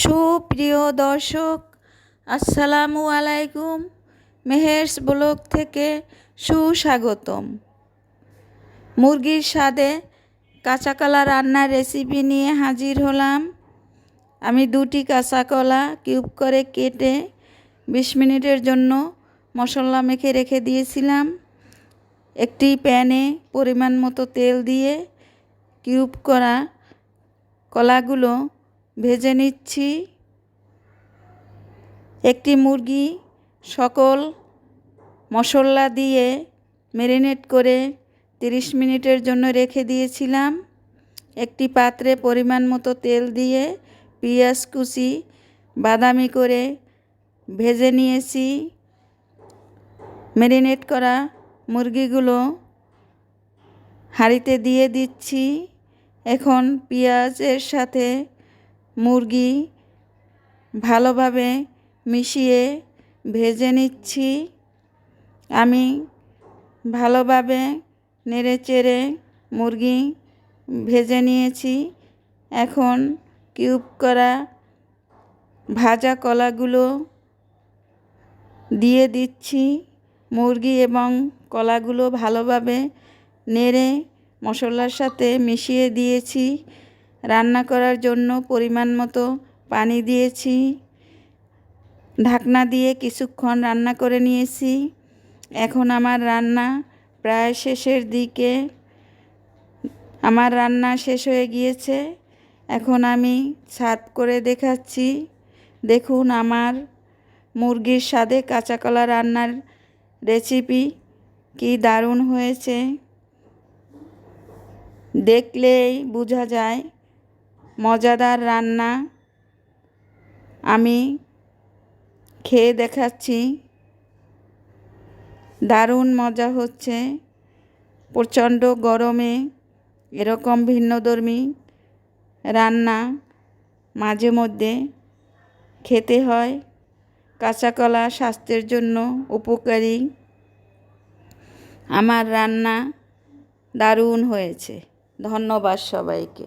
সুপ্রিয় দর্শক, আসসালামু আলাইকুম। মেহেরস ব্লগ থেকে সুস্বাগতম। মুরগির স্বাদে কাঁচা কলা রান্নার রেসিপি নিয়ে হাজির হলাম। আমি দুটি কাঁচা কলা কিউব করে কেটে বিশ মিনিটের জন্য মশলা মেখে রেখে দিয়েছিলাম। একটি প্যানে পরিমাণ মতো তেল দিয়ে কিউব করা কলাগুলো ভেজে নিচ্ছি। একটি মুরগি সকল মশলা দিয়ে ম্যারিনেট করে তিরিশ মিনিটের জন্য রেখে দিয়েছিলাম। একটি পাত্রে পরিমাণ মতো তেল দিয়ে পেঁয়াজ কুচি, বাদামি করে ভেজে নিয়েছি। ম্যারিনেট করা মুরগিগুলো হাঁড়িতে দিয়ে দিচ্ছি। এখন পেঁয়াজের সাথে মুরগি ভালোভাবে মিশিয়ে ভেজে নিচ্ছি। আমি ভালোভাবে নেড়ে চেড়ে মুরগি ভেজে নিয়েছি। এখন কিউব করা ভাজা কলাগুলো দিয়ে দিচ্ছি। মুরগি এবং কলাগুলো ভালোভাবে নেড়ে মশলার সাথে মিশিয়ে দিয়েছি। রান্না করার জন্য পরিমাণ মতো পানি দিয়েছি। ঢাকনা দিয়ে কিছুক্ষণ রান্না করে নিয়েছি। এখন আমার রান্না প্রায় শেষের দিকে। আমার রান্না শেষ হয়ে গিয়েছে। এখন আমি ছাদ করে দেখাচ্ছি। দেখুন আমার মুরগির স্বাদে কাঁচাকলা রান্নার রেসিপি কি দারুণ হয়েছে। দেখলেই বোঝা যায় মজাদার রান্না আমি খেয়ে দেখাচ্ছি। দারুণ মজা হচ্ছে। প্রচণ্ড গরমে এরকম ভিন্নধর্মী রান্না মাঝে মধ্যে খেতে হয়। কাঁচাকলা স্বাস্থ্যের জন্য উপকারী। আমার রান্না দারুণ হয়েছে। ধন্যবাদ সবাইকে।